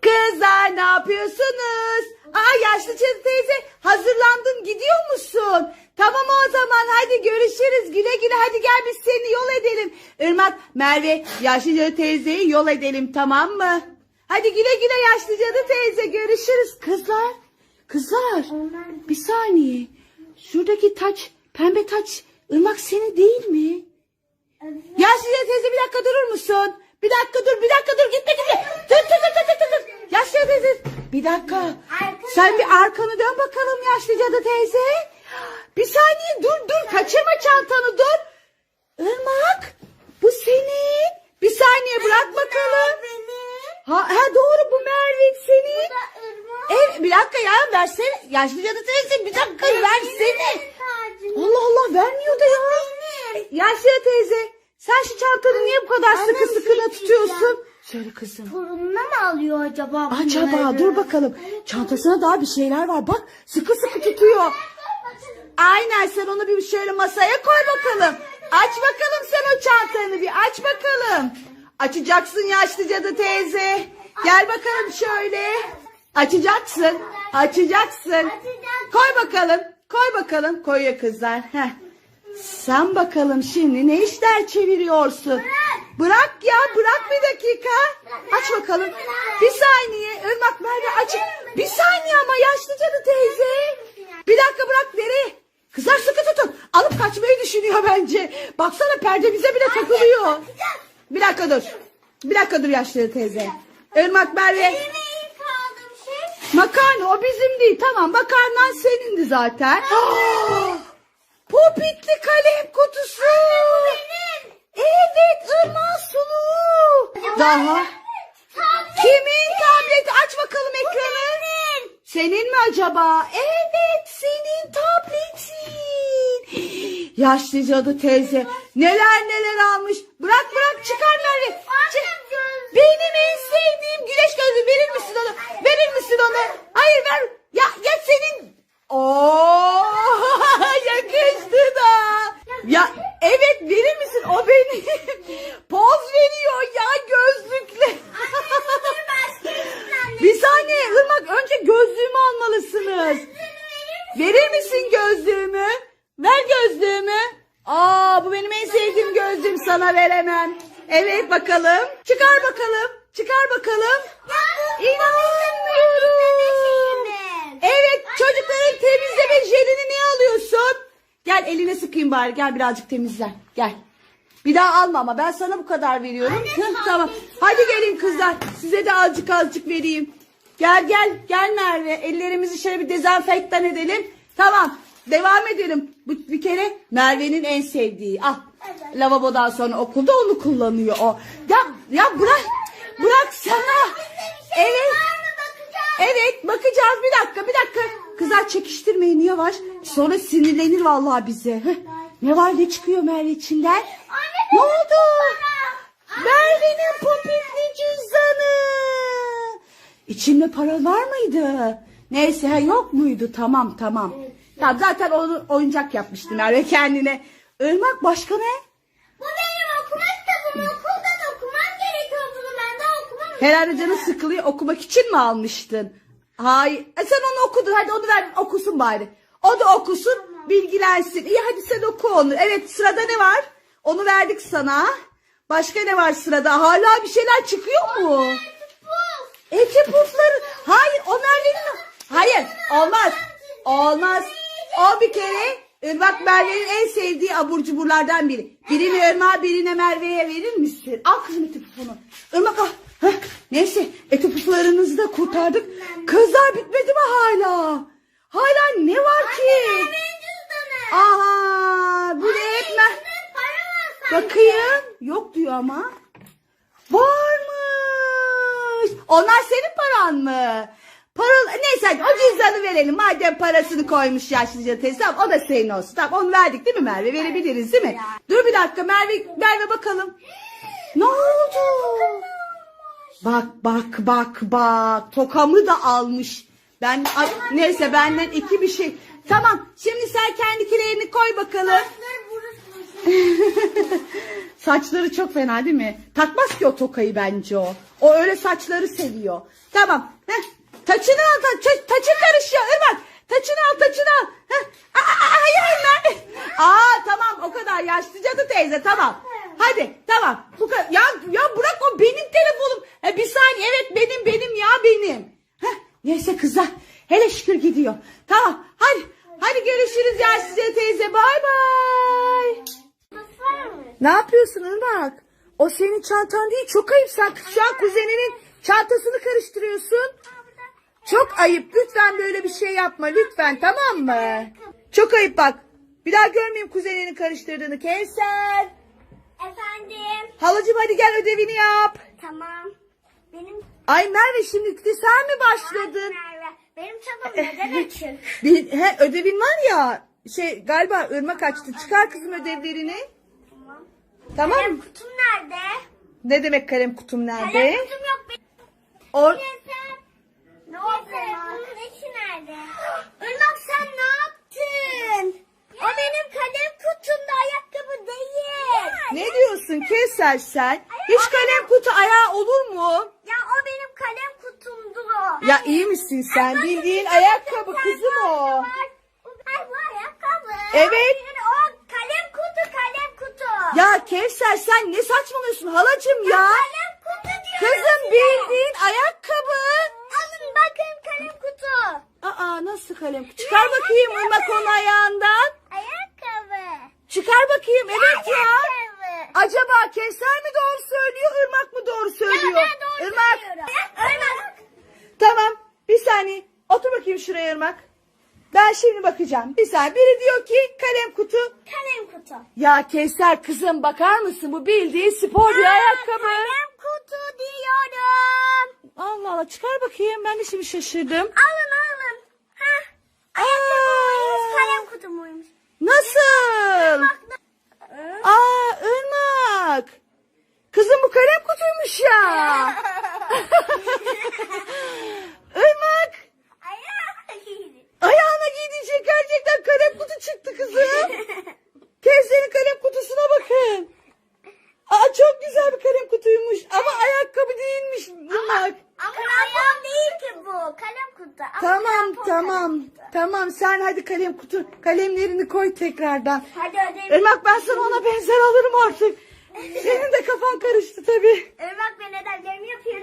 Kızlar ne yapıyorsunuz? Aa yaşlı teyze hazırlandın gidiyor musun? Tamam o zaman hadi görüşürüz güle güle hadi gel biz seni yol edelim. Irmak, Merve yaşlı teyzeyi yol edelim tamam mı? Hadi güle güle yaşlı cadı teyze görüşürüz. Kızlar, kızlar bir saniye. Şuradaki taç, pembe taç Irmak seni değil mi? Yaşlı cadı teyze bir dakika durur musun? Bir dakika dur, bir dakika dur, gitme gitme. Dur, dur, dur, dur, dur, dur. Yaşlı cadı teyze, bir dakika. Sen bir arkanı dön bakalım yaşlı cadı teyze. Bir saniye dur, dur, kaçırma çantanı, dur. Irmak, bu senin. Bir saniye bırak bakalım. Ha, ha doğru bu Merve senin. Evet, bir dakika ya versene. Yaşlı cadı teyze bir dakika versene. Allah Allah vermiyor da ya. Yaşlı teyze sen şu çantanı niye bu kadar sıkı şey sıkına tutuyorsun? Söyle kızım. Torununa mı alıyor acaba Acaba bunları? dur bakalım. Çantasına daha bir şeyler var. Bak sıkı sıkı tutuyor. Aynen sen onu bir şöyle masaya koy bakalım. Aç bakalım sen o çantanı bir aç bakalım. Açacaksın yaşlı cadı teyze. Gel bakalım şöyle. Açacaksın. Açacaksın. Koy bakalım. Koy bakalım. Koyuyor kızlar. Heh. Sen bakalım şimdi ne işler çeviriyorsun? Bırak ya bırak bir dakika. Aç bakalım. Bir saniye. Irmak Merve aç. Bir saniye ama yaşlı cadı teyze. Bir dakika bırak nereye? Kızlar sıkı tutun. Alıp kaçmayı düşünüyor bence. Baksana perdemize bile takılıyor. Bir dakika dur. Bir dakika dur yaşlı teyze. Irmak Merve. Makarna o bizim değil. Tamam makarnan senindi zaten. Popitli kalem kutusu. Evet. Daha. Kimin tableti? Aç bakalım ekranı. Senin mi acaba? Evet senin tabletin. Yaşlı cadı teyze neler neler almış. Bırak bırak çıkar Merve. Benim en sevdiğim güneş gözlüğü verir misin onu? Verir misin onu? Hayır ver. Ya ya senin. Oo yakıştı da. Ya evet verir misin? O benim. Poz veriyor ya gözlükle. Bir saniye Irmak önce gözlüğümü almalısınız. Verir misin gözlüğümü? Ver gözlüğümü. Aa bu benim en sevdiğim gözlüğüm sana veremem. Evet bakalım. Çıkar bakalım. Çıkar bakalım. İnanmıyorum. Evet çocukların temizleme jelini niye alıyorsun? Gel eline sıkayım bari gel birazcık temizle. Gel. Bir daha alma ama ben sana bu kadar veriyorum. Hıh, tamam. Hadi gelin kızlar. Size de azıcık azıcık vereyim. Gel gel gel Merve. Ellerimizi şöyle bir dezenfektan edelim. Tamam. Devam edelim. Bu bir kere Merve'nin en sevdiği. Al. Lavabodan sonra okulda onu kullanıyor o. Ya ya bırak. Bırak sana. Evet. Evet bakacağız bir dakika bir dakika. Kızlar çekiştirmeyin yavaş. Sonra sinirlenir vallahi bize. Heh. Ne var ne çıkıyor Merve içinden? Ne oldu? Merve'nin popitli cüzdanı. İçinde para var mıydı? Neyse ha, yok muydu? Tamam tamam. Ya zaten onu oyuncak yapmıştı Merve kendine. Irmak başka ne? Bu benim okuma kitabım. Okulda da okumam gerekiyor bunu. Ben daha okumamışım. Herhalde canı sıkılıyor okumak için mi almıştın? Hayır. E sen onu okudun. Hadi onu ver okusun bari. O da okusun bilgilensin. İyi hadi sen oku onu. Evet sırada ne var? Onu verdik sana. Başka ne var sırada? Hala bir şeyler çıkıyor mu? Eti pufları. Hayır onlar benim. Hayır olmaz. Olmaz. O bir kere Irmak Merve'nin en sevdiği abur cuburlardan biri. Birini Irmak'a birine Merve'ye verir misin? Al kızım eti pufunu. Irmak al. Heh, neyse eti da kurtardık. Kızlar bitmedi mi hala? Hala ne var ki? Aha bu ne etme. Bakayım. Yok diyor ama. Varmış. Onlar senin paran mı? Para, neyse o cüzdanı verelim. Madem parasını koymuş yaşlıca teyze o da senin olsun. Tamam onu verdik değil mi Merve? Verebiliriz değil mi? Dur bir dakika Merve, Merve bakalım. Ne oldu? Bak bak bak bak. Tokamı da almış. Ben ay, neyse benden iki bir şey. Tamam şimdi sen kendikilerini koy bakalım. Saçları çok fena değil mi? Takmaz ki o tokayı bence o. O öyle saçları seviyor. Tamam. Heh. Taçını al. Ta, ta- taçın karışıyor. Irmak. Taçını al taçını al. Heh. Aa, hayır hayır. Aa tamam o kadar yaşlı cadı teyze tamam. Hadi tamam. Bu. Ya, ya bırak o benim telefonum. E, bir saniye evet benim benim ya benim. Heh. Neyse kızlar. Hele şükür gidiyor. Tamam hadi. Hadi görüşürüz yaşlıca teyze. Bay bay. Ne yapıyorsun Irmak? O senin çantan değil. Çok ayıp. Sen şu an kuzeninin çantasını karıştırıyorsun. Çok ayıp. Lütfen böyle bir şey yapma. Lütfen tamam mı? Çok ayıp bak. Bir daha görmeyeyim kuzeninin karıştırdığını. Kevser. Efendim. Halacığım hadi gel ödevini yap. Tamam. Benim Ay Merve şimdi sen mi başladın? Merve. Benim çabam neden açık? Bir, he, ödevin var ya. Şey galiba Irmak açtı. Çıkar kızım ödevlerini. Tamam. Tamam mı? Kalem kutum nerede? Ne demek kalem kutum nerede? Kalem kutum yok benim. Or Ne oldu? Bunun içi nerede? Irmak sen ne yaptın? O benim kalem kutumda ayakkabı değil. Ne diyorsun Kevser sen? Hiç kalem kutu ayağı olur mu? Ya o benim kalem kutumdu. Ya iyi misin sen? Bildiğin ayakkabı kızım o. Ay bu ayakkabı. Evet. O kalem kutu kalem kutu. Ya Kevser sen ne saçmalıyorsun halacım ya? Kalem kutu diyorum Kızım bildiğin ayakkabı. Alın bakın kalem kutu. Aa nasıl kalem kutu? Çıkar bakayım Irmak onun ayağından. Ayakkabı. Çıkar bakayım evet ya. Ayakkabı. Acaba Kevser mi doğru söylüyor Irmak mı doğru söylüyor? ben doğru Irmak. söylüyorum. Tamam bir saniye. Otur bakayım şuraya Irmak. Ben şimdi bakacağım. Bir saniye. Biri diyor ki kalem kutu. Kalem kutu. Ya Kevser kızım bakar mısın? Bu bildiğin spor bir Aa, ayakkabı. Kalem kutu diyorum. Allah Allah çıkar bakayım. Ben de şimdi şaşırdım. Alın. Hah. Aa, Kalem kutu muymuş? nasıl? Aa Irmak. Kızım bu kalem kutuymuş ya. Irmak. Ayağına giydiğin şey gerçekten kalem kutu çıktı kızım. Kevser'in kalem kutusuna bakın. Aa çok güzel bir kalem kutuymuş ama ayakkabı değilmiş Irmak. Ama ayağım değil ki bu. Kalem kutu. Ama Tamam tamam tamam sen hadi kalem kutu kalemlerini koy tekrardan. Hadi ödev. Irmak ben sana ona benzer alırım artık. Senin de kafan karıştı tabii. Irmak ben ödevlerimi yapıyorum.